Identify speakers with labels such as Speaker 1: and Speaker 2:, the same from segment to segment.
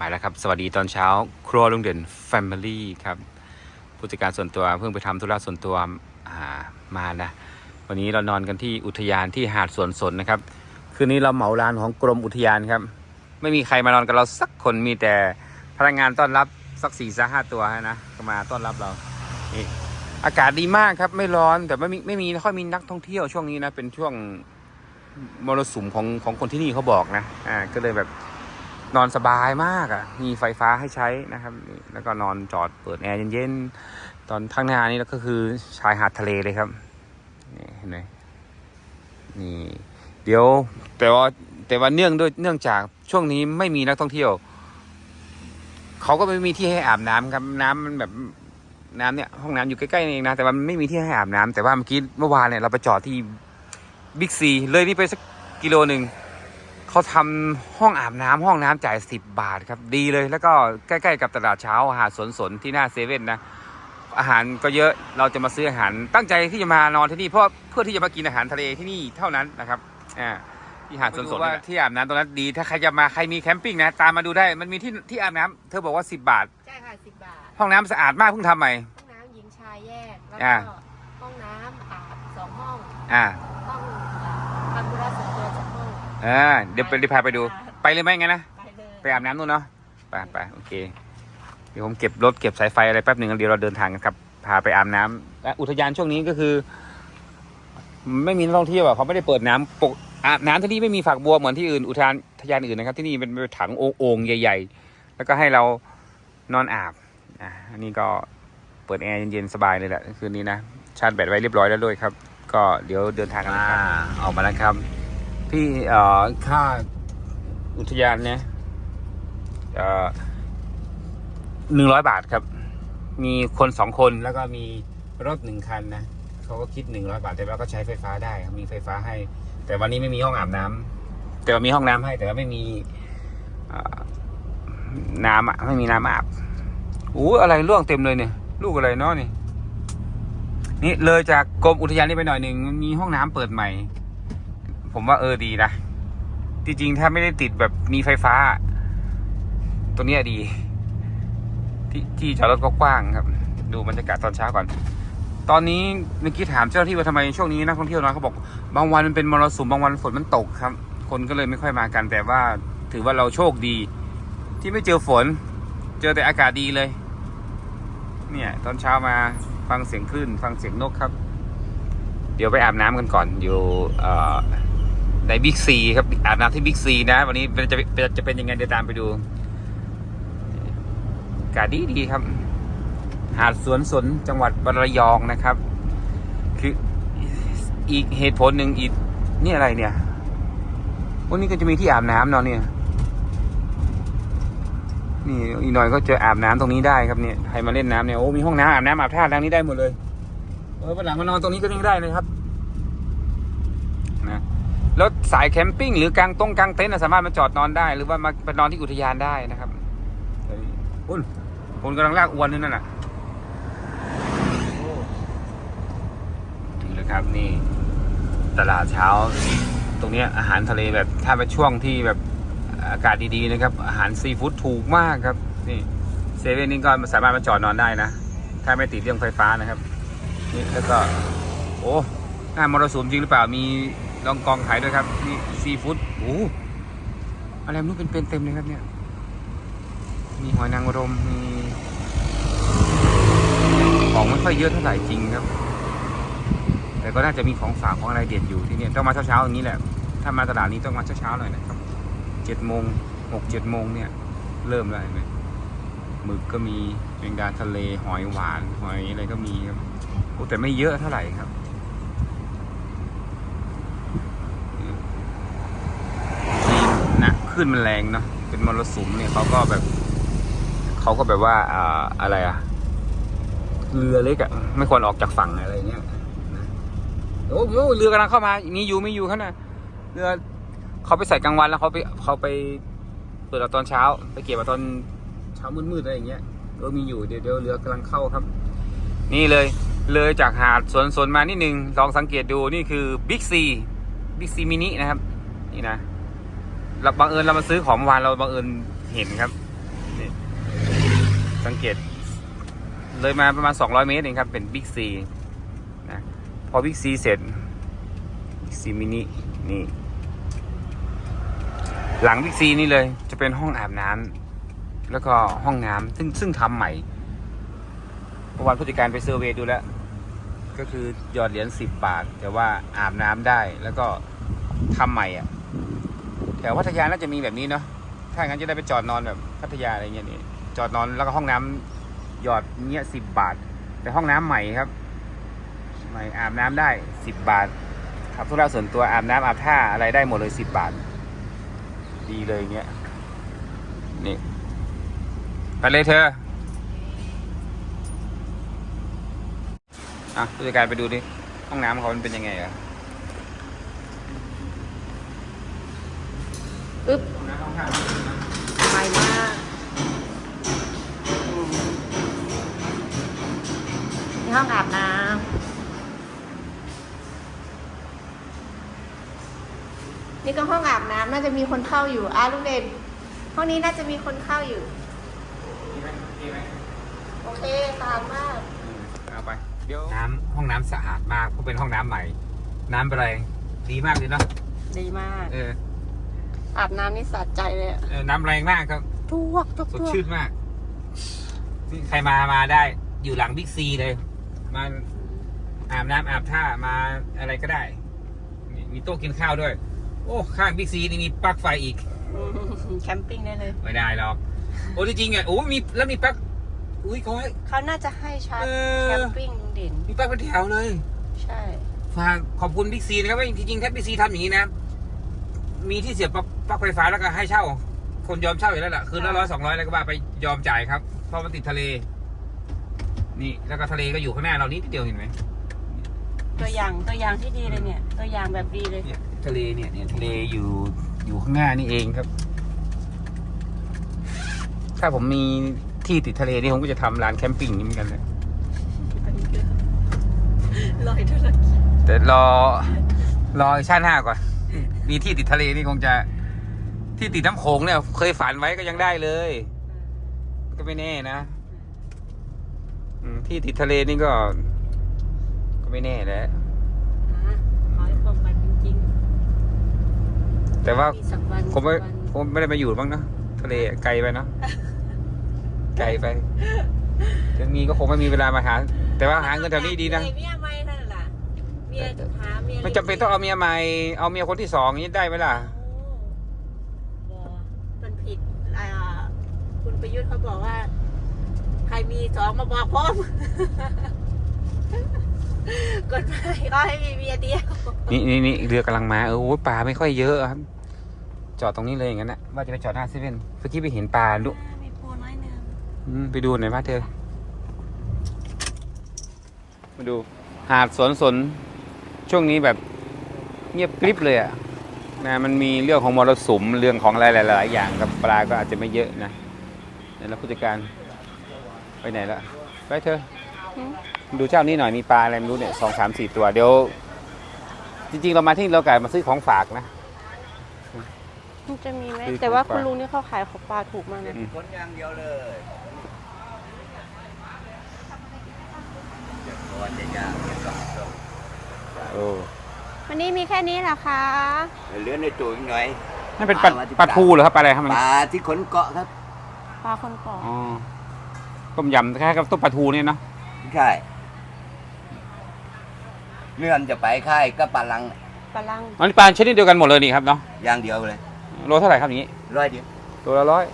Speaker 1: มาแล้วครับ สวัสดีตอนเช้า ครัวลุงเด่น Family ครับ ผู้จัดการส่วนตัวเพิ่งไปทำธุระส่วนตัวามานะ วันนี้เรานอนกันที่อุทยานที่หาดสวนสนนะครับ คืนนี้เราเหมาลานของกรมอุทยานครับ ไม่มีใครมานอนกับเราสักคนมีแต่พนักงานต้อนรับสักสี่สห้าตัวนะก็มาต้อนรับเรานี่อากาศดีมากครับ ไม่ร้อนแต่ไม่มีไม่มีค่อยมีนักท่องเที่ยวช่วงนี้นะเป็นช่วงมรสุมของของคนที่นี่เขาบอกนะอ่าก็เลยแบบ นอนสบายมากอะ่ะ มีไฟฟ้าให้ใช้นะครับ แล้วก็นอนจอดเปิดแอร์เย็นๆ ตอนข้างหน้านี้แล้วก็คือชายหาดทะเลเลยครับ นี่เห็นไหมนี่ เดี๋ยวแต่ว่าแต่ว่าเนื่องด้วยเนื่องจากช่วงนี้ไม่มีนักท่องเที่ยว เขาก็ไม่มีที่ให้อาบน้ำครับน้ำมันแบบน้ำเนี่ยห้องน้ำอยู่ใกล้ๆเองนะแต่ว่าไม่มีที่ให้อาบน้ำแต่ว่าเมื่อกี้เมื่อวานเนี่ยเราไปจอดที่บิ๊กซีเลยนี่ไปสักกิโลหนึ่ง เขาทำห้องอาบน้ำห้องน้ำจ่ายสิบบาทครับดีเลย แล้วก็ใกล้ ๆ กับตลาดเช้าหาดสวนสนที่หน้าเซเว่นนะอาหารก็เยอะเราจะมาซื้ออาหาร ตั้งใจที่จะมานอนที่นี่เพราะเพื่อที่จะมากินอาหารทะเลที่นี่เท่านั้นนะครับอ่าที่หาดสวนสนว่าที่อาบน้ำตรงนั้นดีถ้าใครจะมาใครมีแคมปิ้งนะตามมาดูได้มันมีที่ที่อาบน้ำเธอบอกว่า10บาท
Speaker 2: ใช่ค่ะสิบบาท
Speaker 1: ห้องน้ำสะอาดมากเพิ่งทำใหม่
Speaker 2: ห้องน้ำหญิงชายแยกแล้ว
Speaker 1: อ่า
Speaker 2: ก็ห้องน้ำอาบสองห้อง
Speaker 1: อ่า
Speaker 2: ห้องอ่าทำธุระส่วนตัวส องห้อง
Speaker 1: อ่าเดี๋ยวไปเดี๋ยวพาไปดู ไปเลยไหมงั้นนะ
Speaker 2: ไปเลย
Speaker 1: ไปอาบน้ำนู่นเนาะ ไปไปโอเค เดี๋ยวผมเก็บรถเก็บสายไฟอะไรแป๊บหนึ่งแล้วเดี๋ยวเราเดินทางกันครับ พาไปอาบน้ำและอุทยานช่วงนี้ก็คือ ไม่มีนักท่องเที่ยวอะเขาไม่ได้เปิดน้ำปกอาบน้ำที่นี่ไม่มีฝักบัวเหมือนที่อื่นอุทยานอุทยานอื่นนะครับ ที่นี่เป็นถังโอ่งๆใหญ่ ๆ แล้วก็ให้เรานอนอาบอะอันนี้ก็เปิดแอร์เย็นๆสบายเลยแหละคืนนี้นะชาร์จแบตไว้เรียบร้อยแล้วด้วยครับ ก็เดี๋ยวเดินทางกันนะครับออกมาแล้วครับ พี่เอ่อค่าอุทยานเนี่ยหนึ่งร้อยบาทครับ มีคนสองคนแล้วก็มีรถหนึ่งคันนะเขาก็คิดหนึ่งร้อยบาท แต่ว่าก็ใช้ไฟฟ้าได้มีไฟฟ้าให้ แต่วันนี้ไม่มีห้องอาบน้ำแต่ว่ามีห้องน้ำให้ แต่ว่าไม่มีน้ำอะไม่มีน้ำอาบอู้อะไรร่วงเต็มเลยเนี่ย ลูกอะไรเนาะนี่นี่เลยจากกรมอุทยานนี่ไปหน่อยหนึ่งมีห้องน้ำเปิดใหม่ ผมว่าเออดีนะ จริงๆ ถ้าไม่ได้ติดแบบมีไฟฟ้าตรงเนี้ยดี ที่ที่จอดรถก็กว้างครับ ดูบรรยากาศตอนเช้าก่อน ตอนนี้เมื่อกี้ถามเจ้าหน้าที่ว่าทำไมช่วงนี้นักท่องเที่ยวน้อยเขาบอก บางวันมันเป็นมรสุมบางวันฝนมันตกครับ คนก็เลยไม่ค่อยมากัน แต่ว่าถือว่าเราโชคดี ที่ไม่เจอฝน เจอแต่อากาศดีเลย เนี่ย ตอนเช้ามาฟังเสียงคลื่น ฟังเสียงนกครับ เดี๋ยวไปอาบน้ำกันก่อนอยู่เอ่อ ในบิ๊กซีครับอาบน้ำที่บิ๊กซีนะ วันนี้จะจะจะเป็นยังไงเดี๋ยวตามไปดูกาดีดีครับ หาดสวนสนจังหวัดระยองนะครับ คืออีกเหตุผลหนึ่งอีกนี่อะไรเนี่ยวันนี้ก็จะมีที่อาบน้ำเนาะเนี่ย นี่อีกหน่อยก็จะอาบน้ำตรงนี้ได้ครับเนี่ยใครมาเล่นน้ำเนี่ยโอ้มีห้องน้ำอาบน้ำอาบท่าทางนี้ได้หมดเลยเออวันหลังมานอนตรงนี้ก็ยังได้เลยครับ แล้วสายแคมปิ้งหรือกางตรงกางเต็นท์น่ะสามารถมาจอดนอนได้ หรือว่ามาไปนอนที่อุทยานได้นะครับคุณคุณกำลังลากอวนนี่นั่นน่ะถึงแล้วครับนี่ ตลาดเช้า ตรงเนี้ยอาหารทะเลแบบถ้าเป็นช่วงที่แบบอากาศดีๆนะครับ อาหารซีฟู้ดถูกมากครับนี่เซเว่นนี่ก็สามารถมาจอดนอนได้นะ ถ้าไม่ติดเรื่องไฟฟ้านะครับนี่แล้วก็ โอ้หน้ามรสุมจริงหรือเปล่ามี ลองกองขายด้วยครับนี่ซีฟู้ดโอ้อะไรไม่รู้เป็นๆเต็มเลยครับเนี่ย มีหอยนางรมมีของไม่ค่อยเยอะเท่าไหร่จริงครับ แต่ก็น่าจะมีของฝากของอะไรเด็ดอยู่ที่นี่ต้องมาเช้าๆอย่างนี้แหละ ถ้ามาตลาดนี้ต้องมาเช้าๆหน่อยนะครับเจ็ดโมงหกเจ็ดโมงเนี่ย เริ่มแล้วเห็นไหมหมึกก็มีเป็นดาทะเลหอยหวานหอยอะไรก็มีครับโอ้แต่ไม่เยอะเท่าไหร่ครับที่นะ ขึ้นมันแรงเนาะเป็นมรสุมเนี่ยเขาก็แบบเขาก็แบบว่าอ่าอะไรอะเรือเล็กอะไม่ควรออกจากฝั่งอะไรเงี้ยโอ้โหเรือกำลังเข้ามามีอยู่ไม่อยู่เขานะเรือเขาไปใส่กลางวันแล้วเขาไปเขาไปเปิดเอาตอนเช้า ไปเก็บเอาตอนเช้ามืดๆอะไรอย่างเงี้ยเออมีอยู่เดี๋ยวเดี๋ยวเรือกำลังเข้าครับ นี่เลย เลยจากหาดสวนสนมานิดนึงลองสังเกตดูนี่คือบิ๊กซีบิ๊กซีมินินะครับ นี่นะ เราบังเอิญเรามาซื้อของเมื่อวานเราบังเอิญเห็นครับสังเกต เลยมาประมาณ 200 เมตรเองครับ เป็นบิ๊กซีนะพอบิ๊กซีเสร็จบิ๊กซีมินินี่ หลังบิ๊กซีนี่เลย จะเป็นห้องอาบน้ำแล้วก็ห้องน้ำซึ่งซึ่งทำใหม่เมื่อวานผู้จัดการไปเซอร์เวย์ดูแล้ว ก็คือหยอดเหรียญสิบบาท แต่ว่าอาบน้ำได้แล้วก็ทำใหม่อะ แถวพัทยาน่าจะมีแบบนี้เนาะถ้างั้นจะได้ไปจอดนอนแบบพัทยาอะไรเงี้ยนี่จอดนอนแล้วก็ห้องน้ำหยอดเงี้ยสิบบาท แต่ห้องน้ำใหม่ครับใหม่อาบน้ำได้สิบบาทครับธุระส่วนตัวอาบน้ำอาบท่าอะไรได้หมดเลยสิบบาท ดีเลยเงี้ยนี่ไปเลยเธออะผู้จัดการไปดูดิห้องน้ำเขามันเป็นยังไงอะ
Speaker 2: อึ๊ บ
Speaker 1: ห้องน้ำห้องท่า
Speaker 2: ใหม่มากนี่ห้องอาบน้ำนี่ก็ห้องอาบน้ำน่าจะมีคนเข้าอยู่อะลูกเด่นห้องนี้น่าจะมีคนเข้าอยู่
Speaker 1: ดีไหมดีไหม
Speaker 2: โอเคสะอาดมาก
Speaker 1: อืมเอาไปเดี๋ยวน้ำห้องน้ำสะอาดมากเพราะเป็นห้องน้ำใหม่ น้ำอะไรดีมากเลยเนาะ
Speaker 2: ดีมาก
Speaker 1: เออ
Speaker 2: อาบน้ำนี่สะใจเลยอะ
Speaker 1: เออน้ำแรงมากครับ
Speaker 2: ทวกทวก
Speaker 1: สด
Speaker 2: ทวก
Speaker 1: ชื่นมากนี่ใครมามาได้ อยู่หลังบิ๊กซีเลย มาอาบน้ำอาบท่ามาอะไรก็ได้มีมีโต๊ะกินข้าวด้วย โอ้ข้างบิ๊กซีนี่มีปลั๊กไฟอีก
Speaker 2: อืมแคมปิ้งได้เลย
Speaker 1: ไม่ได้หรอก โอ้จริงๆอะโอ้มีแล้วมีปลั๊กอุ้ยเขาให้
Speaker 2: เขาน่าจะให้ชาร์จ
Speaker 1: เอ
Speaker 2: แค
Speaker 1: อ
Speaker 2: มปิ้งลุงเด่น
Speaker 1: มีปลั๊กเป็นแถวเลย
Speaker 2: ใช่
Speaker 1: ฝากขอบคุณบิ๊กซีนะครับว่าจริงๆถ้าบิ๊กซีทำอย่างนี้นะ มีที่เสียบปลั๊กปลั๊กไฟฟ้าแล้วก็ให้เช่า คนยอมเช่าอยู่แล้วล่ะคืนละร้อยสองร้อยแล้วก็ว่าไปยอมจ่ายครับ เพราะมันติดทะเล นี่แล้วก็ทะเลก็อยู่ข้างหน้าเรานิดเดียวเห็นไหม
Speaker 2: ตัวอย่างตัวอย่างที่ดีเลยเนี่ย ตัวอย่างแบบดีเลย
Speaker 1: เนี่ยทะเลเนี่ยเนี่ยทะเลอยู่อยู่ข้างหน้านี่เองครับ ถ้าผมมีที่ติดทะเลนี่ผมก็จะทำร้านแคมปิ้งนี้เหมือนกันเลย
Speaker 2: ลอยธุรกิจ
Speaker 1: แต่รอรอชาติหน้าก่อน มีที่ติดทะเลนี่คงจะ ที่ติดน้ำโขงเนี่ย เคยฝันไว้ก็ยังได้เลย ก็ไม่แน่นะอืมที่ติดทะเลนี่ก็ ก็ไม่แน่แหละ
Speaker 2: ขอให้ความฝันเป็นจริง
Speaker 1: แต่ว่า
Speaker 2: มีสักวัน
Speaker 1: ผมไม่
Speaker 2: สักวัน
Speaker 1: ผมไม่ได้มาอยู่บ้างเนอะทะเลอะไกลไปเนอะไกลไปจะมีก็คงไม่มีเวลามาหา แต่ว่าหาเงินแถวนี้ดีนะ
Speaker 2: เมียไม่นั่นล่ะเมียหาเมีย
Speaker 1: ไม่จำเป็นต้องเอาเมียใหม่ เอาเมียคนที่สองอย่างนี้ได้ไหมล่ะ
Speaker 2: โอ้มันผิดอ่าคุณประยุทธ์เขาบอกว่า ใครมีสองมาบอกผมกฎหมายก็ให้มีเมียเดียว
Speaker 1: นี่นี่นี่เรือกำลังมาเออโอ้ยปลาไม่ค่อยเยอะครับ จอดตรงนี้เลยอย่างนั้นนะว่าจะไปจอดหน้าเซเว่นเมื่อกี้ไปเห็นปลาดุ
Speaker 2: มีปูน้อยหนึ่ง
Speaker 1: อืมไปดูหน่อยว่าเธอ มาดู หาดสวนสน ช่วงนี้แบบเงียบกริบเลยอะนะมันมีเรื่องของมรสุมเรื่องของอะไรหลายๆอย่างกับปลาก็อาจจะไม่เยอะนะเดี๋ยวแล้วผู้จัดการไปไหนละไปเธอ ดูเจ้านี้หน่อยมีปลาอะไรไม่รู้เนี่ยสองสามสี่ตัวเดี๋ยว จริง ๆ เรามาที่เรากะมาซื้อของฝากนะ
Speaker 2: มันจะมีไหม
Speaker 1: ซื้อ
Speaker 2: แต่ว่า
Speaker 1: ของฝาก
Speaker 2: คุณลุงนี่เขาขายของปลาถูกมากนะ
Speaker 1: อืม
Speaker 3: คนอย่างเดียวเลยวันจะยากเนี่ยต้องส่ง
Speaker 1: โอ้
Speaker 2: วันนี้มีแค่นี้เหรอคะ
Speaker 3: เหลือในตัวอีกหน่อย
Speaker 1: นั่นเป็นปลาปลาทูเหรอครับปลาอะไรครับมัน
Speaker 3: ปลาที่ขนเกาะครับ
Speaker 2: ปลาคนก่อน
Speaker 1: อ๋อต้มยำคล้ายๆกับต้มปลาทูเนี่ยเนาะ
Speaker 3: ใช่เลื่อนจะไปค่ายก็ปลาลัง
Speaker 2: ปลาลัง
Speaker 1: อันนี้ปลาชนิดเดียวกันหมดเลยนี่ครับเนาะ
Speaker 3: อย่างเดียวเลย
Speaker 1: โลเท่าไหร่ครับอย่างนี้
Speaker 3: ร้อยเดียว
Speaker 1: ตัวละร้อย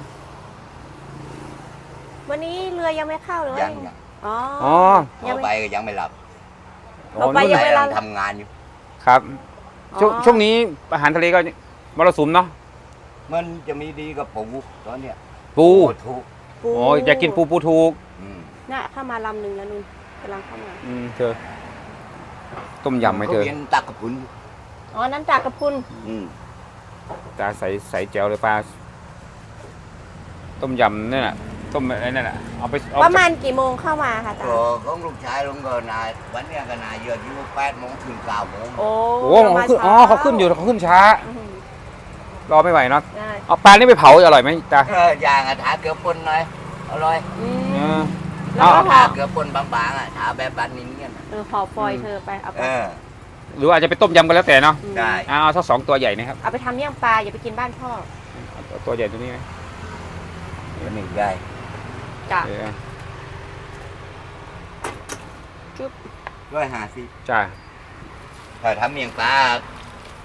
Speaker 2: วันนี้เรือยังไม่เข้าหรือว่า
Speaker 3: ยัง
Speaker 2: ง
Speaker 3: ยัง
Speaker 2: อ๋อ
Speaker 1: อ๋อ
Speaker 3: ต่อไปก็ยังไม่หลับ
Speaker 2: ต่อไปยัง
Speaker 3: แต่
Speaker 2: ไม่หลับ
Speaker 3: ทำงานอยู่
Speaker 1: ครับช่วง
Speaker 2: อ๋อ
Speaker 1: ช่วงนี้อาหารทะเลก็มรสุมเนาะ
Speaker 3: มันจะมีดีกับปูตอนเนี้ย
Speaker 1: ปู
Speaker 3: ถูก
Speaker 2: ปู
Speaker 1: โอ้ยอยากกินปูปูถูก
Speaker 3: อืม
Speaker 2: น่ะเข้ามาลำหนึ่งแล้วนุ่นกำลังเข้ามา
Speaker 1: อืมเธอต้มยำไหมเธอ
Speaker 3: ขารียนตักกับพุน
Speaker 2: อ๋อน้ำจากกระพุน
Speaker 3: อืม
Speaker 1: ตาใสใสแจ๋วเลยปลาต้มยำนี่นแหละ ต้มอะไรนั่นแหละเอาไปเอา
Speaker 2: ประมาณกี่โมงเข้ามาคะตา
Speaker 3: ก็ของลูกชายลงก็นายวันเนี้ยก็นายเยอะอยู่แปดโมงถึงเก้าโมง
Speaker 2: โอ้
Speaker 1: โอ้เขาขึ้นอ๋อเขาขึ้นอยู่เขาขึ้นช้า
Speaker 2: อื้อหือ
Speaker 1: รอไม่ไหวเนาะ
Speaker 2: ได้
Speaker 1: เอาปลานี่ไปเผาอร่อยไหมตา
Speaker 3: เออย่างอะถาเกลือปนหน่อยอร่อย
Speaker 2: อื
Speaker 1: เออ
Speaker 2: แล้วก็
Speaker 1: เอา
Speaker 2: ห่อ
Speaker 3: เกือบปนบางๆอะถาแบบบันนี้เนี่ยนะ
Speaker 2: เออห่อฟอยล์เธอไปเอาไป
Speaker 3: เออ
Speaker 1: หรือว่าอาจจะไปต้มยำกันแล้วแต่เนาะ
Speaker 2: อืม
Speaker 3: ได้
Speaker 1: เอาเอาสักสองตัวใหญ่นะครับ
Speaker 2: เอาไปทำเมี่ยงปลาอย่าไปกินบ้านพ่อ
Speaker 1: เอาตัวใหญ่ตัวนี้ไหม
Speaker 3: หนึ่งได้
Speaker 2: จ้ะ
Speaker 1: เออ
Speaker 2: จุ๊บ
Speaker 3: ด้วยหาสิ
Speaker 1: จ้า
Speaker 3: ถ้าทำเมียงปลา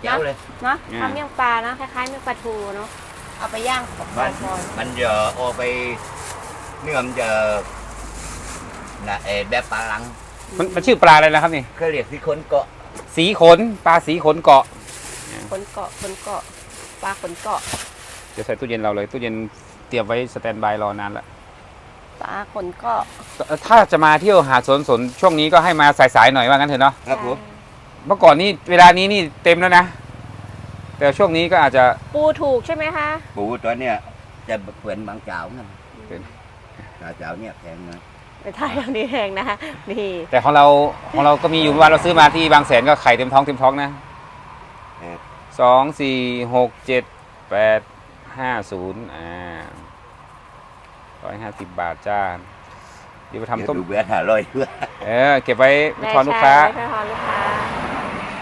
Speaker 3: เจ้าเลย
Speaker 2: เนาะ
Speaker 1: อืม
Speaker 2: ทำเมี่ยงปลานะคล้ายๆเมี่ยงปลาทูเนาะเอาไปย่างห่อ
Speaker 3: มัน
Speaker 2: ฟอยล์
Speaker 3: มันจะออกไปเนื้อมันจะนะเออแบบปลาลัง
Speaker 1: มันมันชื่อปลาอะไรนะครับนี่
Speaker 3: เขาเรียกที่คนเกาะ
Speaker 1: สีขน ปลาสีขนเกาะ
Speaker 2: ขนเกาะขนเกาะปลาขนเกาะ
Speaker 1: เดี๋ยวใส่ตู้เย็นเราเลย ตู้เย็นเตรียมไว้สแตนบายรอนานแล้ว
Speaker 2: ปลาขนเกาะ
Speaker 1: ถ้าจะมาเที่ยวหาดสวนสนช่วงนี้ก็ให้มาสายๆหน่อยว่างั้นเถอะเนาะ
Speaker 3: ครับผม
Speaker 1: เมื่อก่อนนี้เวลานี้นี่เต็มแล้วนะ แต่ช่วงนี้ก็อาจจะ
Speaker 2: ปูถูกใช่ไหมคะ
Speaker 3: ปูตัวเนี้ยจะเปลี่ยนบางเจ้านะ
Speaker 1: เป็น
Speaker 3: เจ้าเนี่ยแพงนะ
Speaker 2: ไปถ่ายตรงนี้เองนะคะนี่
Speaker 1: แต่ของเราของเราก็มีอยู่ว่าเราซื้อมาที่บางแสนก็ไข่เต็มท้องเต็มท้องนะ
Speaker 3: เออ
Speaker 1: สองสี่หกเจ็ดแปดห้าศูนย์อ่า ร้อยห้าสิบบาทจ้าเดี๋ยวไปทำต้ม
Speaker 3: เดี๋ยวดูเบื่อหาลอยเพื่อ
Speaker 1: เออเก็บไว้ไปทอนลูกค้า
Speaker 2: ได้ใช่ไว้ทอนลูกค้า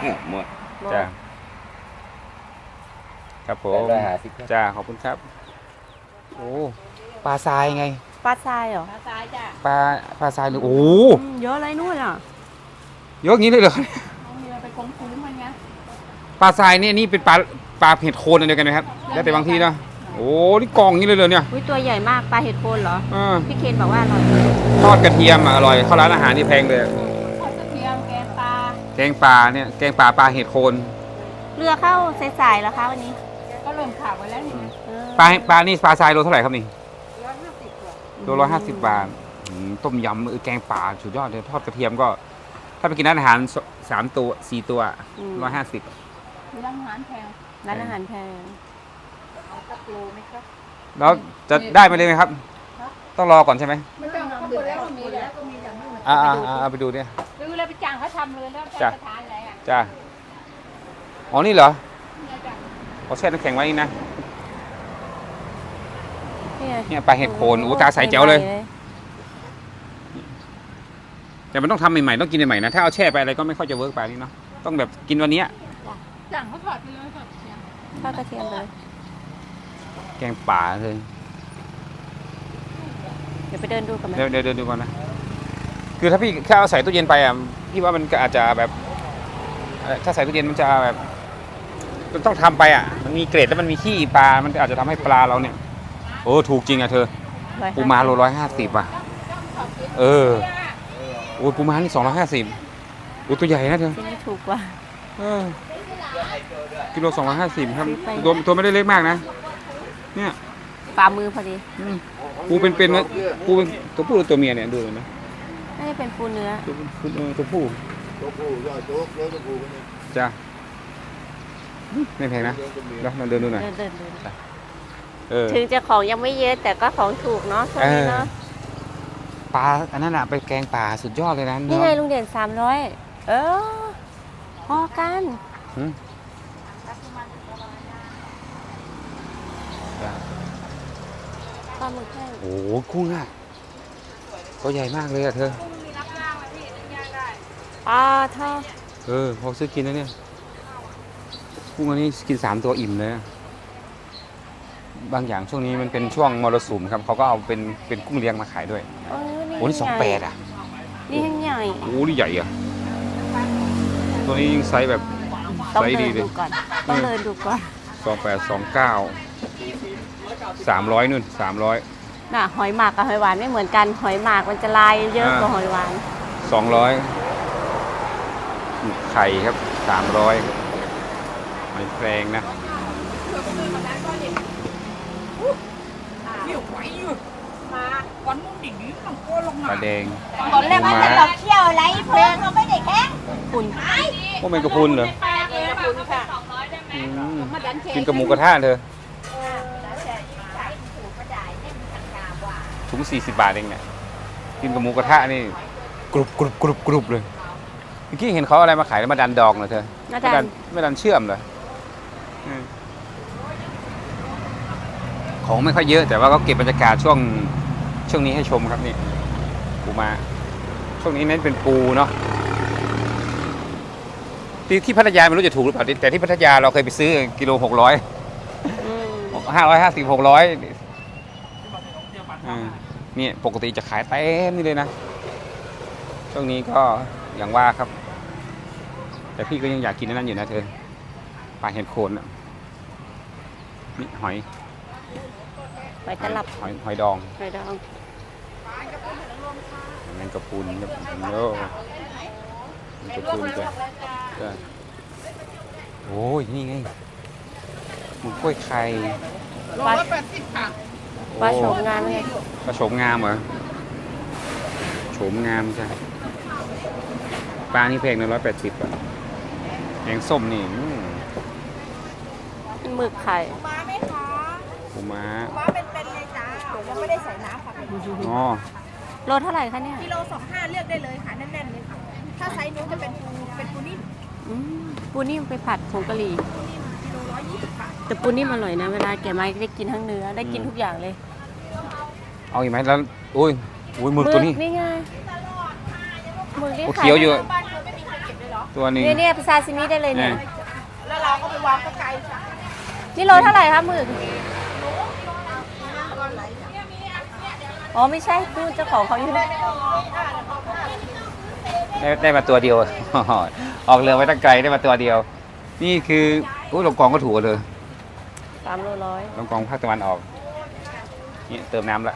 Speaker 3: หมด
Speaker 2: หมด
Speaker 1: จ้าครับผม
Speaker 3: ร้อยหาสิบ
Speaker 1: จ้าขอบคุณครับ โอ้ปลาทรายไง
Speaker 2: ปลาทรายเหรอ
Speaker 1: ปลาปลาทรายเลยโอ้
Speaker 2: อืมเยอะเลยนู่นอะ
Speaker 1: เยอะอย่างนี้เลยเหรอปลาทรายเนี่ยนี่เป็นปลาปลาเห็ดโคนอันเดียวกันไหมครับ แล้วแต่บางที่เนาะ โอ้นี่กองอย่างนี้เลยเลยเนี่ย
Speaker 2: อุ้ยตัวใหญ่มากปลาเห็ดโคนเหรอ
Speaker 1: อ่า
Speaker 2: พี่เคนบอกว่าอร่อย
Speaker 1: ทอดกระเทียมอะอร่อยเข้าร้านอาหารนี่แพงเลย
Speaker 2: กระเทียมแกงปลา
Speaker 1: แกงปลาเนี่ยแกงปลาปลาเห็ดโคน
Speaker 2: เรือเข้าสายๆแล้วคะวันนี้
Speaker 4: ก็เริ่มข่าวไว้แล้วนี่
Speaker 2: เออ
Speaker 1: ปลาปลานี่ปลาทรายโลเท่าไหร่ครับนี่โลร้อยห้าสิบบาทอืมต้มยำเออแกงปลาสุดยอดเลยทอดกระเทียมก็ ถ้าไปกินร้านอาหารสสามตัวสี่ตัว
Speaker 2: อืม
Speaker 1: ร้อยห้าสิบ
Speaker 4: ร้านอาหารแพง
Speaker 2: ร้านอาหารแพง
Speaker 4: เอา สักโลไหมครับ
Speaker 1: แล้วจะได้ไปเลยไหมครับ ต้องรอก่อนใช่ไหม
Speaker 4: ไม่ต้องเขาคนแล้วก็มีแล้วก็มีอย่างนู้น
Speaker 1: อ่าอ่าอ่าเอาไปดูเนี่ย
Speaker 4: ซื้อแล้วไปจ้างเขาทำเลยแล้ว
Speaker 1: จ้ะ
Speaker 4: จะทานอะไรอะ
Speaker 1: จ้าอ๋อนี่เหรอ
Speaker 4: เนี่ยจ้ะ
Speaker 1: เขาแช่น้ำแข็งไว้นี่นะ
Speaker 2: นี่ไง
Speaker 1: เนี่ยปลาเห็ดโคนโอ้ตาใสแจ๋วเลย แต่มันต้องทำใหม่ๆต้องกินใหม่ๆนะถ้าเอาแช่ไปอะไรก็ไม่ค่อยจะเวิร์กไปนี่เนาะต้องแบบกินวันเนี้ย
Speaker 4: จ้างเขาทอดไปเลยทอดเสียง
Speaker 2: ทอดกระเทียมเลย
Speaker 1: แกงป่าเลย
Speaker 2: เดี๋ยวไปเดินดูกันไหม
Speaker 1: เดี๋ยวเดี๋ยวเดี๋ยวดูก่อนนะ คือถ้าพี่แค่เอาใส่ตู้เย็นไปอะพี่ว่ามันก็อาจจะแบบเอ่อถ้าใส่ตู้เย็นมันจะแบบมันต้องทำไปอะ มันมีเกรดแล้วมันมีขี้ปลา มันอาจจะทำให้ปลาเราเนี่ย โอ้ถูกจริงอะเธอ
Speaker 2: ร้อย
Speaker 1: ปู
Speaker 2: ห้
Speaker 1: มาโลร้อยห้าสิบอะ เออ โอ้ยปูม้านี่สองร้อยห้าสิบโอ้ตัวใหญ่นะเธอ
Speaker 2: ที่นี่ถูกกว่า
Speaker 1: เออกิโลสองร้อยห้าสิบครับ
Speaker 2: ซื้อไป
Speaker 1: ตัวตัวไม่ได้เล็กมากนะ เนี่ย
Speaker 2: ฝ่ามือพอดี
Speaker 1: อืมปูเป็นเป็นๆปูเป็นตัวผู้หรือตัวเมียเนี่ยดูเลยนะ
Speaker 2: น่าจะเป็นปูเนื้อ
Speaker 1: ตัวผู้เออตัวผู้
Speaker 5: ตัวผู้ยอดโจ๊กแล้วตัวผู้ก็เนี่ย
Speaker 1: จ้าไม่แพงนะ
Speaker 5: เลี้ยงตัวเมีย
Speaker 1: เดี๋ยวเราเดินดูหน่อย
Speaker 2: เดินเดินเดิน
Speaker 1: เออ
Speaker 2: ถึงจะของยังไม่เยอะแต่ก็ของถูกเนาะช่วงนี้เนาะ
Speaker 1: ปลาอันนั้นอะไปแกงป่าสุดยอดเลยนะ
Speaker 2: นี่
Speaker 1: เนื้อ
Speaker 2: ไงลุงเด่นสามร้อย เออ พอกัน
Speaker 1: หืมจ้ะ
Speaker 2: ปลาหมึกแห้ง
Speaker 1: โอ้โหกุ้งอะตัวใหญ่มากเลยอะเธอ
Speaker 2: ปลาทอด
Speaker 1: เออพอซื้อกินแล้วเนี่ยกุ้งอันนี้กินสามตัวอิ่มเลยอะบางอย่างช่วงนี้มันเป็นช่วงมรสุมครับเขาก็เอาเป็นเป็นกุ้งเลี้ยงมาขายด้วย
Speaker 2: เออนี่
Speaker 1: โอ้นี่สองแปดอะ
Speaker 2: นี่แห้งใหญ่
Speaker 1: โอ้นี่ใหญ่อะตัวนี้ยิ่งไซส์แบบ
Speaker 2: ต้อง
Speaker 1: ไซส์
Speaker 2: เดิ
Speaker 1: ดี
Speaker 2: น
Speaker 1: เลย
Speaker 2: ดูก่อนต้องเดินดูก่อน
Speaker 1: สองแปดสองเก้า สามร้อยนู่นสามร้อย
Speaker 2: น่ะหอยหมากกับหอยหวานไม่เหมือนกันหอยหมากมันจะลายเยอะ
Speaker 1: อ่า
Speaker 2: กว่าหอยหวาน
Speaker 1: สองร้อยไข่ครับสามร้อยหอยแครงนะ
Speaker 4: เที่ยวไหวอยู่มาวันนู้นดิ่งนี้มันโกลง
Speaker 1: ป
Speaker 4: มา
Speaker 1: ลาแดง
Speaker 4: ตอนแรกว่าจะ
Speaker 1: ปู
Speaker 4: หล
Speaker 1: ม้า
Speaker 4: อกเที่ยวอะไรเพื่อนเขาไม่ได้แข่ง
Speaker 2: คุณ
Speaker 1: พวกแมงกะพรุนเหรอ
Speaker 4: แปลกเลยคุณค่ะ
Speaker 1: อืม
Speaker 4: มาดันเช
Speaker 1: กินกับหมูกระทะเธอ ถุงสี่สิบบาทเองเนี่ยกินกับหมูกระทะนี่กรุบกรุบกรุบกรุบเลยเมื่อกี้เห็นเขาอะไรมาขายแล้วมาดันดองเหรอเธอ
Speaker 2: น่า
Speaker 1: ไม่
Speaker 2: จะ
Speaker 1: ดัน ไม่ดันเชื่อมเหรออืมของไม่ค่อยเยอะแต่ว่าก็เก็บบรรยากาศช่วงเช่วงนี้ให้ชมครับนี่ปูมา ช่วงนี้เน้นเป็นปูเนาะที่ที่พัทยาไม่รู้จะถูกหรือเปล่าแต่ที่พัทยาเราเคยไปซื้อกิโลหกร้อย
Speaker 2: อืม
Speaker 1: ห้าร้อยห้าสิบหกร้อย นี่ปกติจะขายเต็มนี่เลยนะ ช่วงนี้ก็อย่างว่าครับ แต่พี่ก็ยังอยากกินอันนั้นอยู่นะเธอปลาเห็ดโคนน่ะนี่หอย
Speaker 2: ไปตลับ
Speaker 1: หอยหอยดอง
Speaker 2: ไปดอง
Speaker 1: แมงกะพรุนครับโอ้แมงกะพรุนจ้ะจ้ะโอ้ยนี่ไงหมูกล้วยไข่
Speaker 2: ปลา
Speaker 4: ร้อยแปดสิบค่ะ
Speaker 2: ปลาโฉมงานไง
Speaker 1: ปลาโฉมงามเหรอโฉมงามใช่ปลานี่แพงนะร้อยแปดสิบอะแกงส้มนี่อืม
Speaker 2: หมึกไข่
Speaker 4: มาไหมคะ
Speaker 1: ปูม้า
Speaker 4: มาเป็นๆเลยจ้ายังไม่ได้ใส่น้ำค่ะ
Speaker 1: อ๋อ
Speaker 2: โลเท่าไหร่คะเนี่ย
Speaker 4: กิโลสองห้าเลือกได้เลยค่ะแน่นๆเลยค่ะถ้าไซส์นู้นจะเป็นปูเป็นปูนิ่ม
Speaker 2: อืมปูนิ่มไปผัดผงกะหรี่ แต่ปูนิ่มอร่อยนะ เวลาแกะมาได้กินทั้งเนื้อได้กินทุกอย่างเลย
Speaker 1: เอาอีกไหมแล้วโอ้ยโอ้ยหมึกตัวนี้
Speaker 2: นี่ไงหมึกนี่
Speaker 1: โอ้
Speaker 2: ขา
Speaker 1: เขียวอยู่
Speaker 4: บ้านเธอไม่มีใครเก็บเลยเหรอ
Speaker 1: ตัวหนึง
Speaker 2: เนี่ยเนี่ยซาซิมิได้เลยเนี่ย
Speaker 1: เนี่ย
Speaker 4: แล้วเราก็ไปวางก็ไกลจ้ะ
Speaker 2: นี่โลเท่าไหร่คะหมึกอ๋อไม่ใช่พูดเจ้าของเขาอยู่
Speaker 1: ได้ได้มาตัวเดียว ออกเรือไว้ตั้งไกลได้มาตัวเดียว นี่คืออุ้ยลงกองก็ถูกกว่าเลย
Speaker 2: สามโลร้อย
Speaker 1: ลงกองภาคตะวันออกนี่เติมน้ำละ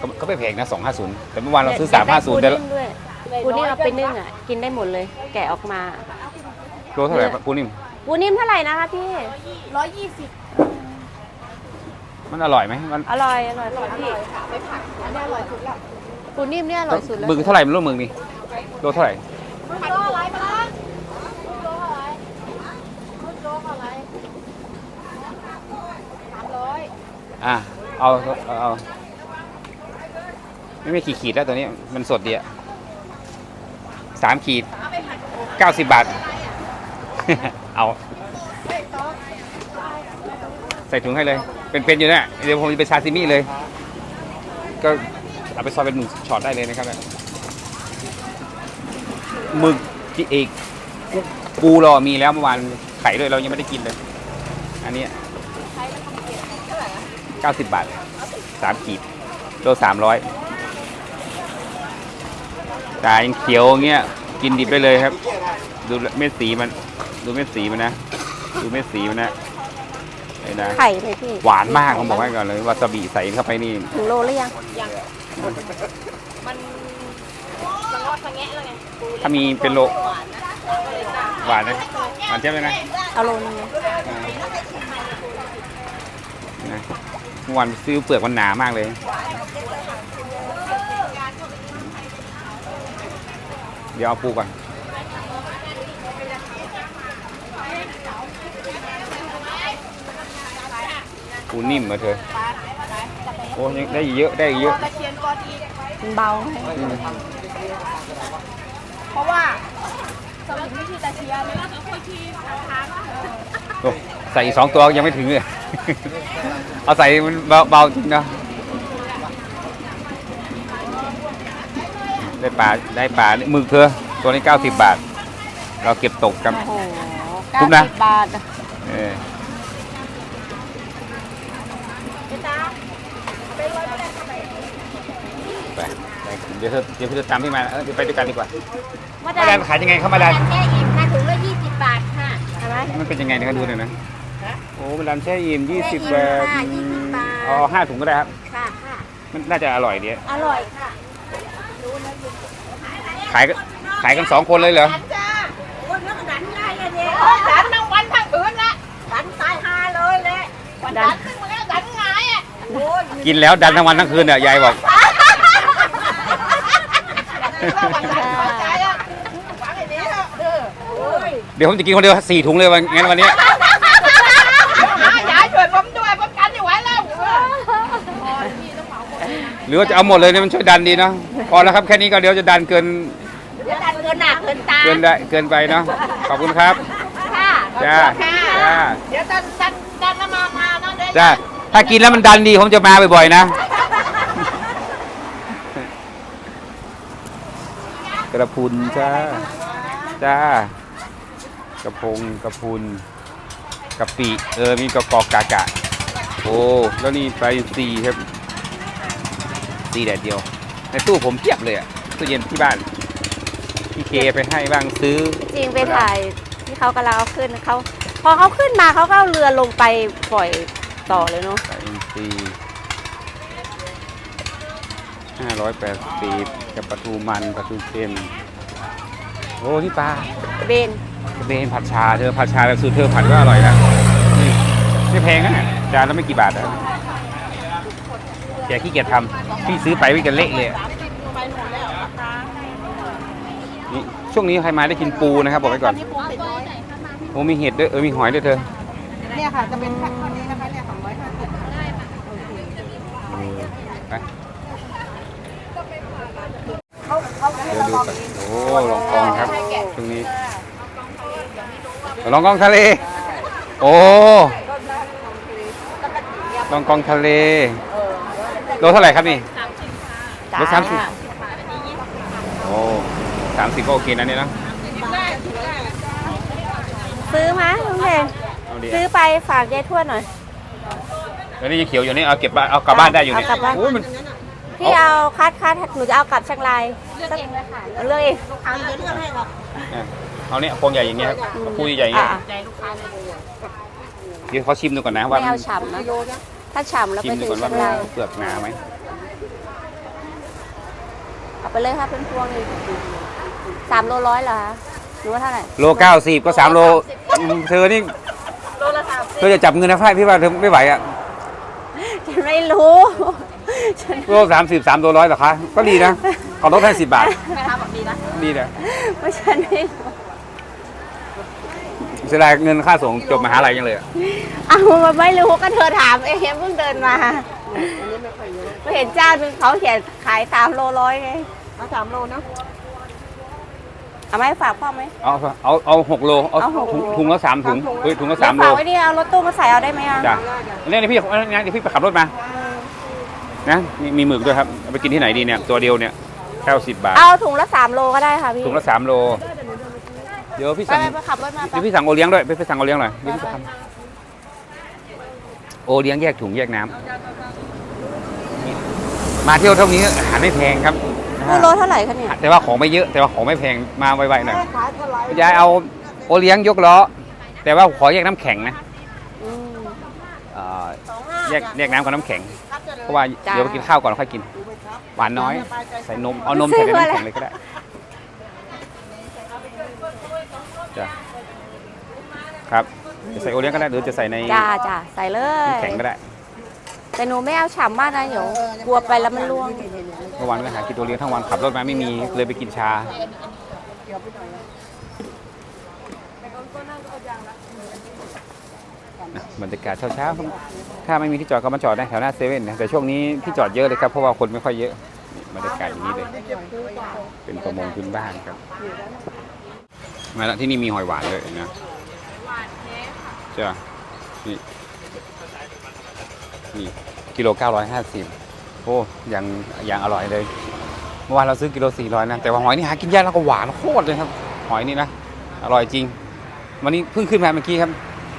Speaker 1: ก็ก็ไม่แพงนะสองห้าศูนย์แต่เมื่อวานเราซื้อสามห้าศูนย์
Speaker 2: ได้
Speaker 1: ได้
Speaker 2: ปูนิ่มด้วยปูนิ่มเอาไปนึ่งอะ กินได้หมดเลย แกะออกมา
Speaker 1: โลเท่าไหร่ปูนิ่ม
Speaker 2: ปูนิ่มเท่าไหร่นะคะพี่
Speaker 4: ร้อยยี่สิบ
Speaker 1: มันอร่อยไหมมัน
Speaker 2: อร่อย อร่อยสุดพี่
Speaker 4: ไปผัดอันนี้อร่อยสุดละ
Speaker 2: ปูนิ่มเนี่ยอร่อยสุดแล้ว
Speaker 1: มึงเท่าไหร่มันโลมึงนี่โลเท่าไหร่
Speaker 4: ผัดโลอะไรบ้างโลอะไรโลอะไรสามร้อย
Speaker 1: อะเอาเอาเอาไม่ไม่ขีดขีดแล้วตัวนี้มันสดดีอะสามขีดเก้าสิบบาท เอาใส่ถุงให้เลย เป็นๆอยู่เนี่ยเดี๋ยวผมจะไปซาซิมิเลย ก็เอาไปซอยเป็นหนึ่งช็อตได้เลยนะครับเนี่ยหมึกที่เอกปูรอมีแล้วเมื่อวานไข่ด้วยเรายังไม่ได้กินเลย อันเนี้ เก้าสิบบาทสามขีดโลสามร้อยตายังเขียวอย่างเงี้ย กินดิบได้เลยครับ ดูเม็ดสีมัน ดูเม็ดสีมันนะ ดูเม็ดสีมันนะเห็นนะ
Speaker 2: ไข่เลยพี่
Speaker 1: หวานมากผมบอกไว้ก่อนเลยวาซาบิใส่เข้าไปนี่
Speaker 2: ถึงโลหรือยัง
Speaker 4: มันสังอดสังแงะแล้วไง
Speaker 1: ถ้ามีเป็นโลหวานนะหวานเจี๊ยบเลยนะ
Speaker 2: เอาโลนึงเลย
Speaker 1: นะ เมื่อวานซื้อเปลือกมันหนามากเลย เดี๋ยวเอาปูก่อนปูนิ่มมาเธอ โอ้ยังได้เยอะได้เยอะ
Speaker 4: ตะเคียนกอดี
Speaker 2: มันเบาไง
Speaker 1: อืม
Speaker 4: เพราะว่าสวิงไม่ใช่ตะเคียนเลยนะคือที่ทาง
Speaker 1: โอ้ใส่อีกสองตัวยังไม่ถึงเลย เอาใส่มันเบาเบาจริงนะได้ปลาได้ปลาหมึกเธอตัวนี้ 90 บาท เราเก็บตกกัน
Speaker 2: โอ้โห
Speaker 1: คุ้มนะ
Speaker 2: เก้าสิบบาท
Speaker 1: เออไปไปเดี๋ยวเธอเดี๋ยวเธอตามพี่มาเออเดี๋ยวไปด้วยกันดีกว่า
Speaker 2: มา
Speaker 1: มาดานขายยังไงครับมาดาน
Speaker 2: แค่อิ่มนะถุงละยี่สิบบาทค่ะใช่ไหม
Speaker 1: มันเป็นยังไงนะครับดูหน่อยนะโอ้มาดานแช่อิ่ม20
Speaker 2: แช่
Speaker 1: บา
Speaker 2: อิ่ม
Speaker 1: ท
Speaker 2: ค่ะ20บาท
Speaker 1: อ๋อห้าถุงก็ได้ครับ
Speaker 2: ค่ะค่ะ
Speaker 1: มันน่าจะอร่อยดี
Speaker 2: อร่อยค่ะ
Speaker 1: ขายกันขายกันสองคนเลยเหรอ
Speaker 4: จ้าคนนั้นดันได้เลยเนี่ยดันทั้งวันทั้งคืนละดันตายฮาเลยแหละวันดันซึ่งมันก็ดันหงายอะโอ้ย
Speaker 1: กินแล้วดันทั้งวันทั้งคืนเนี่ยยายบอก
Speaker 4: วันดันพอใจอะหวังไอ้นี้เออโอ้ย
Speaker 1: เดี๋ยวผมจะกินคนเดียวสี่ถุงเลยวันงั้นวันเนี้ย รือว่าจะเอาหมดเลยเนี่ยมันช่วยดันดีเนาะพอแล้วครับแค่นี้ก็เดี๋ยวจะดันเกิน
Speaker 4: เดี๋ยวดันเกินหนักเกินตา
Speaker 1: เกินได้เกินไปเนาะขอบคุณครับ
Speaker 4: ค่ะ
Speaker 1: จ้าจ้า
Speaker 4: เดี๋ยวดันดันดันแล้วมามาเนาะเดี๋ยว
Speaker 1: จ้าถ้ากินแล้วมันดันดีผมจะมาบ่อยๆนะกระพุนจ้าจ้ากระพงกระพุนกะปิเออมีกระกอกกากะ โอ้แล้วนี่ไปสี่ครับ ซีแดดเดียว ในตู้ผมเพียบเลยอะตู้เย็นที่บ้านพี่เคไปให้บ้างซื้อ
Speaker 2: จริงไปถ่ายที่เขากำลังเอาขึ้นเขาพอเขาขึ้นมาเขาก็เอาเรือลงไปปล่อยต่อเลยเนาะ
Speaker 1: ปลาอินทรีห้าร้อยแปดสิบกับปลาทูมันปลาทูเค็มโอ้นี่ปลา
Speaker 2: เบน
Speaker 1: เบนผัดชาเธอผัดชาแบบสูตรเธอผัดก็อร่อยนะนี่ไม่แพงนะเนี่ยจานละไม่กี่บาทนะ แกขี้เกียจทำพี่ซื้อไปพี่กันเละเลยอะนี่ช่วงนี้ใครมาได้กินปูนะครับบอกไว้ก่อนโอ้มีเห็ดด้วยเออมีหอยด้วยเธอ
Speaker 4: เนี่ยค่ะจะเป็นแพ็คเท่านี้นะคะเนี่ยสองร้อยห้าสิบ
Speaker 1: เออไป
Speaker 4: เขาเขาให้
Speaker 1: เดี๋ยว
Speaker 4: เรา
Speaker 1: ดู
Speaker 4: ลอง
Speaker 1: กันโอ้ลองกองครับช่วงนี้ลองกองทะเล โอ้ลองกองทะเล โลเท่าไหร่ครับนี่โลสามสิบโอ้สามสิบก็โอเคนะเนี่ยนะ
Speaker 2: ซื้อมาลุงเบน
Speaker 1: เอาดิ
Speaker 2: ซื้อไปฝากยายทวดหน่อย
Speaker 1: แล้วนี่ยังเขียวอยู่นี่เอาเก็บบ้านเอากลับบ้านได้อยู่เนี่ย
Speaker 2: เอากลับบ้าน
Speaker 1: โอ้ยมัน
Speaker 2: พี่เอาคัดคัดหนูจะเอากลับเชียงรายเลือกเองเลยค่ะเลือกเอง
Speaker 4: ทางจะเลือกให้หรอก
Speaker 1: เอาเนี่ยพวงใหญ่อย่างเงี้ยครับพูใหญ่อย่างเงี้ย
Speaker 2: อะ
Speaker 1: เดี๋ยวเขาชิมดูก่อนนะว่า
Speaker 2: ไม่เอาฉ่ำนะ ถ้าฉ่ำแล้ว
Speaker 1: ชิ
Speaker 2: ไป
Speaker 1: มดู
Speaker 2: ถึง
Speaker 1: ก่อน
Speaker 2: เชี
Speaker 1: ว่าย
Speaker 2: งราย
Speaker 1: เปลือกหนาไหม
Speaker 2: เอาไปเลยค่ะเป็นพวงอีกสามโลร้อยเหรอคะหรือว่าเท่าไหร่
Speaker 1: โลเก้าสิบก็สามโลอืมเธอนี่
Speaker 4: โลละสาม
Speaker 1: เธอจะจับเงินนะพ่ายพี่ว่าเธอไม่ไหวอะ
Speaker 2: ฉันไม่รู้ฉัน
Speaker 1: โลสามสิบสามโลร้อยเหรอคะก็ดีนะขอลดให้สิบบาท
Speaker 4: แม่ค้าบอกดีนะ
Speaker 1: ดีนะ
Speaker 2: ว่าฉันไม่รู้
Speaker 1: เสียดายเงินค่าส่งจบมหาลัยยังเลยอะ
Speaker 2: เอามาไม่รู้ก็เธอถามเองเพิ่งเดินมาไม่เห็นเจ้าหนึงเขาเขียนขายสามโลร้อยไง
Speaker 4: เอาสามโลเนาะ
Speaker 2: เอาไหมฝากพ่อไหม
Speaker 1: เอาเอาเอาหกโลเอา
Speaker 2: เอาหก
Speaker 1: ถุง
Speaker 2: โล
Speaker 1: ถุงละสามถุงเฮ้ยถุงละ
Speaker 2: เดี๋
Speaker 1: สายม
Speaker 2: ว
Speaker 1: โล
Speaker 2: ฝากไว้นี่เอารถตู้มาใส่เอาได้ไหมอะ
Speaker 1: จ้ะอันนี้เดี๋ยวพี่งั้นเดี๋ยวพี่ไปขับรถมานะมีมีหมึกด้วยครับเอาไปกินที่ไหนดีเนี่ยตัวเดียวเนี่ยแค่สิบบาท
Speaker 2: เอาถุงละสามโลก็ได้ค่ะพี่
Speaker 1: ถุงละสามโล เดี๋ยวพี่
Speaker 2: ไป
Speaker 1: สั่ง
Speaker 2: ไปไปขับรถมาไป
Speaker 1: เดี๋ยวพี่สั่งโอเลี้ยงด้วยไปไปสั่งโอเลี้ยงหน่อยเดี๋ยวพี่จะทำโอเลี้ยงแยกถุงแยกน้ำมาเที่ยวเท่านี้อาหารไม่แพงครับ
Speaker 2: คือโลเท่าไหร่คะเนี่ย
Speaker 1: แต่ว่าของไม่เยอะแต่ว่าของไม่แพงมาไวๆหน่อย
Speaker 4: ขายเท่าไหร่
Speaker 1: ยายเอาโอเลี้ยงยกล้อแต่ว่าขอแยกน้ำแข็งนะ
Speaker 2: อืม
Speaker 1: เอ่อ
Speaker 4: สองห้า
Speaker 1: แยกแยกน้ำกับน้ำแข็ง
Speaker 4: ครับจะ
Speaker 1: เพราะว่า
Speaker 2: จ้า
Speaker 1: เดี๋ยวไปกินข้าวก่อนค่อยกิน หวานน้อยใส่นมเอานมใส่ในน้ำแข็งเลยก็ได้ จ้ะครับจะใส่โอเลี้ยงก็ได้หรือจะใส่ใน
Speaker 2: จ้าจ้าใส่เลย
Speaker 1: น้ำแข็งก็ได้
Speaker 2: แต่หนูไม่เอาฉ่ำมากนะเดี๋ยวกลัวไปแล้วมันร่วง
Speaker 1: เมื่อวานก็หากินโอเลี้ยงทั้งวันขับรถมาไม่มีเลยไปกินชานะบรรยากาศเช้าๆครับถ้าไม่มีที่จอดก็มาจอดได้แถวหน้าเซเว่นนะแต่ช่วงนี้ที่จอดเยอะเลยครับเพราะว่าคนไม่ค่อยเยอะนี่บรรยากาศอย่างนี้เลย เป็นประมงพื้นบ้านครับ มาแล้วที่นี่มีหอยหวานเลยนะจ้ะนี่นี่กิโล950โอ้ยังยังอร่อยเลยเมื่อวานเราซื้อกิโล400นะแต่ว่าหอยนี่หากินยากแล้วก็หวานโคตรเลยครับ หอยนี่นะอร่อยจริง วันนี้เพิ่งขึ้นมาเมื่อกี้ครับ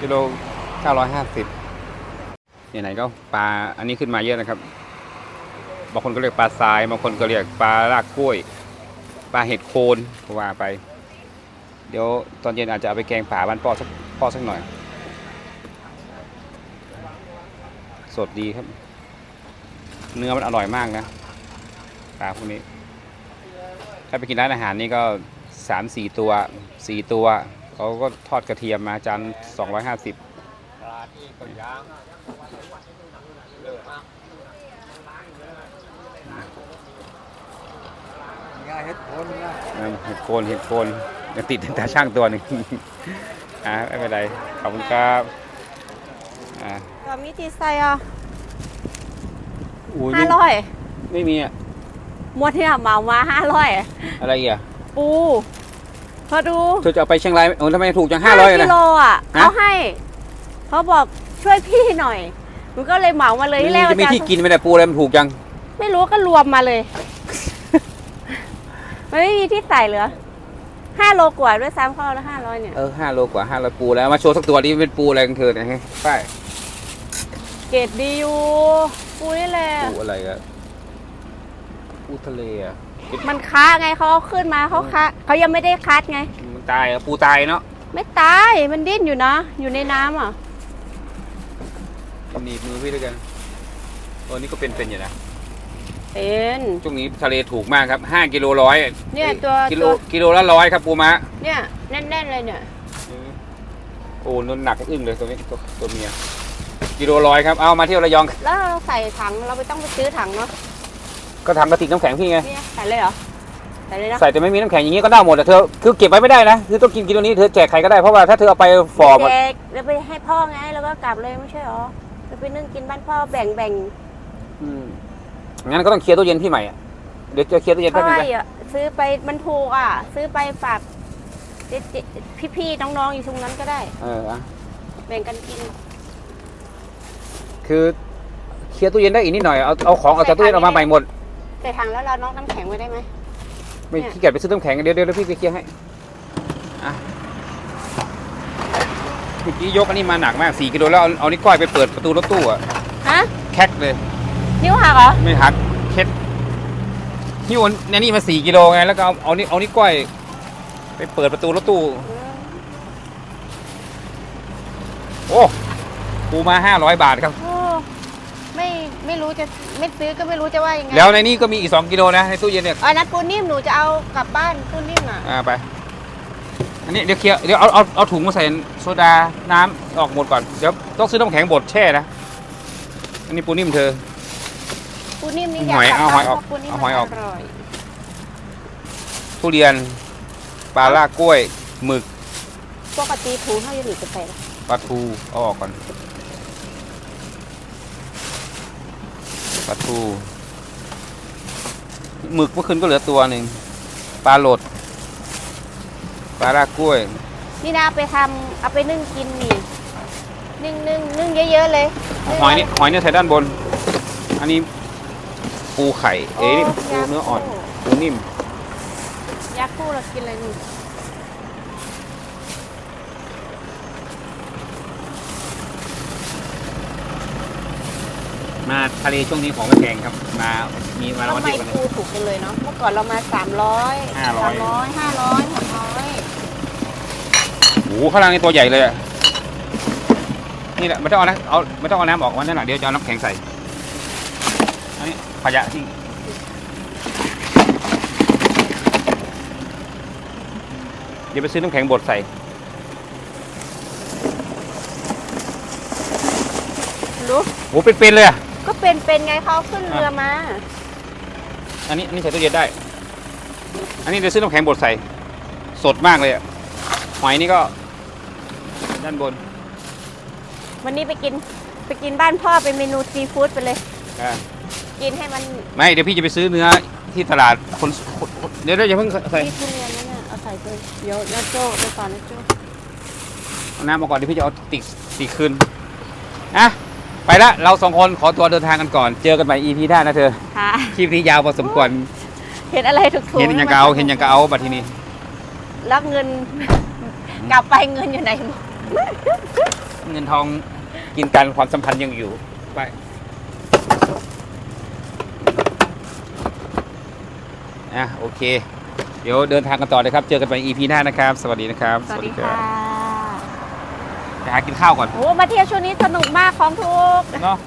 Speaker 1: กิโล950ไหนๆก็ปลาอันนี้ขึ้นมาเยอะนะครับบางคนก็เรียกปลาทรายบางคนก็เรียกปลารากกล้วย ปลาเห็ดโคนก็ว่าไปเดี๋ยวตอนเย็นอาจจะเอาไปแกงป่าบ้านพ่อสักพ่อสักหน่อย สดดีครับ เนื้อมันอร่อยมากนะปลาพวกนี้ ถ้าไปกินร้านอาหารนี่ก็สามสี่ตัวสี่ตัวเขาก็ทอดกระเทียมมาจานสองร้อยห้าสิบ
Speaker 3: ง่าย เฮ็ดผลนะ
Speaker 1: เห็ดโคนเห็ดโคนยังติดตาช่างตัวหนึ่งอ่าไม่เป็นไรขอบคุณครับอ่า
Speaker 2: ก็มีจีใส่อะ
Speaker 1: อุ้ย
Speaker 2: ห้า
Speaker 1: ไม่
Speaker 2: ร้อย
Speaker 1: ไม่มีอะ
Speaker 2: มวดที่เหมามาห้าร้อย
Speaker 1: อะไรอีกอะ
Speaker 2: ปูพอดู
Speaker 1: เธอจะเอาไปเชียงรายไหมโอ้ทำไมถูกจังห้าร้อย
Speaker 2: กิ
Speaker 1: นะ
Speaker 2: โลอะ
Speaker 1: ฮะ
Speaker 2: เขาให้เขาบอกช่วยพี่หน่อยหนูก็เลยเหมามาเลยที่แรก
Speaker 1: จะมี
Speaker 2: ว่า
Speaker 1: ที่กินไหมเนี่ได้ปูอะไรมันถูกจัง
Speaker 2: ไม่รู้ก็รวมมาเลย มมันไม่มีที่ใส่เหรอห้าโลกว่าด้วยซ้ำเข้าแล้วห้าร้อยเนี่ย
Speaker 1: เออห้าโลกว่าห้าโลปูแล้วมาโชว์สักตัวนี้เป็นปูอะไรของเธอเนี่ยฮะป้าย
Speaker 2: เกรดดีอยู่ปูนี่แหละ
Speaker 1: ปูอะไรอะปูทะเลอะ
Speaker 2: มันค้าไงเขาเอาขึ้นมาเขาค้าเขายังไม่ได้คัดไง
Speaker 1: มันตายอะปูตายเนาะ
Speaker 2: ไม่ตายมันดิ้นอยู่นะ อยู่ในน้ำอะ
Speaker 1: หนีบมือพี่ด้วยกันตัวนี้ก็เป็นเป็นอยู่นะ
Speaker 2: เป็น
Speaker 1: ช่วงนี้ทะเลถูกมากครับห้ากิโลร้อย
Speaker 2: เนี่ยตัว
Speaker 1: กิโล
Speaker 2: ตัว
Speaker 1: กิโลละร้อยครับปูม้า
Speaker 2: เนี่ยแน่นๆเลยเนี่ย
Speaker 1: โอ้นนหนักอึ้งเลยตัวนี้ตัวตัวเมียกิโลร้อยครับเอามาเที่ยวระยอง
Speaker 2: แล้วเราใส่ถังเราไม่ต้องไปซื้อถังเนาะ
Speaker 1: ก็ทำกระติกน้ำแข็งพี่ไง
Speaker 2: เนี่ยใส่เลยเหรอใส่เลยนะ
Speaker 1: ใส่แต่ไม่มีน้ำแข็งอย่างนี้ก็ได้หมดแต่เธอคือเก็บไว้ไม่ได้นะคือต้องกินกินตัวนี้เธอแจกใครก็ได้เพราะว่าถ้าเธอเอาไปฝ่อหมด
Speaker 2: แจกแล้วไปให้พ่อไงแล้วก็กลับเลยไม่ใช่หรอแล้วไปนึ่งกินบ้านพ่อแบ่งแบ่ง
Speaker 1: อืม งั้นก็ต้องเคลียร์ตู้เย็นพี่ใหม่อะเดี๋ยวจะเคลียร์ตู้เย็น
Speaker 2: เพ
Speaker 1: แป๊บ
Speaker 2: ราะ
Speaker 1: นึง
Speaker 2: ว่า
Speaker 1: นะ
Speaker 2: อะซื้อไปมันถูกอะ ซื้อไปฝากเจ๊ๆพี่ๆน้องๆอยู่ตรงนั้นก็ได้
Speaker 1: เอออะ
Speaker 2: แบ่งกันกิน
Speaker 1: คือเคลียร์ตู้เย็นได้อีกนิดหน่อยเอาเอาของออกจากตู้เย็นออกมาใหม่หมด
Speaker 2: ใส่ถังแล้วเราน็อกน้ำแข็งไว้ได้ไหม
Speaker 1: ไม่
Speaker 2: เนี่ย
Speaker 1: ขี้เกียจไปซื้อน้ำแข็งเดี๋ยวเดี๋ยวเดี๋ยวพี่จะเคลียร์ให้อะเมื่อกี้ยกอันนี้มาหนักมาก4กิโลแล้วเอาเอานิ้วก้อยไปเปิดประตูรถตู้อะ
Speaker 2: ฮะ
Speaker 1: แคกเลย
Speaker 2: นิ้วหักเหรอ
Speaker 1: ไม่หักเคล็ดหิ้วอันนี้มาสี่กิโลไงแล้วก็เอาเอานี่เอานี่วก้อย ไปเปิดประตูรถตู้ โอ้ปูมาห้าร้อยบาทครับ
Speaker 2: โอ้ไม่ไม่รู้จะไม่ซื้อก็ไม่รู้จะว่ายังไง
Speaker 1: แล้วในนี้ก็มีอีกสองกิโลนะในตู้เย็นเนี่ย
Speaker 2: อันนั้นปูนิ่มหนูจะเอากลับบ้านปูนิ่มอะ
Speaker 1: อ่าไป อันนี้เดี๋ยวเคลียร์เดี๋ยวเอาเอาเอาถุงมาใส่โซดาน้ำออกหมดก่อน เดี๋ยวต้องซื้อน้ำแข็งบดแช่นะ อันนี้ปูนิ่มเธอ
Speaker 2: ปูนิ่มนี่
Speaker 1: หอย
Speaker 2: กกลับ
Speaker 1: เอาหอยออก
Speaker 2: บ้นพระปูนิ่ม
Speaker 1: เอาหอยออก
Speaker 2: มันร่อย
Speaker 1: ทุเรียน ปลาล่ากล้วย หมึก
Speaker 2: ปกติถูเท่าอยู่หนีจะไปละ
Speaker 1: ปลาทู เอาออกก่อน ปลาทู หมึกเมื่อคืนก็เหลือตัวหนึ่ง ปลาโหลด ปลาลากกล้วย
Speaker 2: นี่นะเอาไปทำเอาไปนึ่งกินนี่นึ่งนึ่งนึ่งเยอะๆเลย
Speaker 1: หอยนี่หอยเนี่ยใส่ด้านบน อันนี้ ปูไข่ เอ้ยนี่ปูเนื้ออ่อน ปูนิ่ม
Speaker 2: ยาคู่เรากินอะไรนี่
Speaker 1: มาทะเลช่วงนี้ของไม่แพงครับ มามีมา
Speaker 2: ทำ
Speaker 1: วัน
Speaker 2: ไม
Speaker 1: ที่วัน
Speaker 2: ปูถูกกันเลยเนาะ เมื่อก่อนเรามาสามร้อย
Speaker 1: ห้าร้
Speaker 2: สา
Speaker 1: อย
Speaker 2: มร้อยห้าร้อยหกร้อย
Speaker 1: โอ้โหข้างล่างนี่ตัวใหญ่เลยอะนี่แหละไม่ต้องเอานะเอาไม่ต้องเอาน้ำออกวันนั้นหละเดี๋ยวจะเอาน้ำแข็งใส่อันนี้ ขยะที่เดี๋ยวไปซื้อน้ำแข็งบดใส่
Speaker 2: รู้
Speaker 1: โอ้เป็นๆเลยอะ
Speaker 2: ก็เป็นเป็นไงเขาขึ้นเรือมา
Speaker 1: อันนี้อันนี้ใส่ตู้เย็นได้ อันนี้เดี๋ยวซื้อน้ำแข็งบดใส่ สดมากเลยอะหอยนี่ก็ ด้านบน
Speaker 2: วันนี้ไปกินไปกินบ้านพ่อเป็นเมนูซีฟู้ดไปเลย
Speaker 1: อ่า
Speaker 2: กินให้มัน
Speaker 1: ไม่เดี๋ยวพี่จะไปซื้อเนื้อที่ตลาดคนคนคนเดี๋ยวเดี๋ยวอย่าเพิ่งใส่
Speaker 2: ที่ทุเรียนนั่นน่ะเอาใส่ไปเดี๋ยวนาโจ้ไปก่อนนาโจ้
Speaker 1: เอาน้ำมาก่อนเดี๋ยวพี่จะเอาติกติกคืนอะไปละเราสองคนขอตัวเดินทางกันก่อน เจอกันใหม่ EP หน้านะเธอ
Speaker 2: ค่ะ
Speaker 1: คลิปนี้ยาวพอสมควร
Speaker 2: เห็นอะไรถูกๆ
Speaker 1: เห็นอย่างกเอาเห็นอย่างกเอาบัดทีนี้
Speaker 2: แล้วเงิน กลับไปเงินอยู่ไหนหมด
Speaker 1: เงินทองกินกันความสัมพันธ์ยังอยู่ไป อะโอเค เดี๋ยวเดินทางกันต่อเลยครับ เจอกันใหม่ EP หน้านะครับ สวัสดีนะครับ
Speaker 2: สวัสดี
Speaker 1: รั
Speaker 2: ค่ะ
Speaker 1: บไปหากินข้าวก่อน
Speaker 2: โอ้มาเที่ยวช่วงนี้สนุกมากของถูก
Speaker 1: เนาะ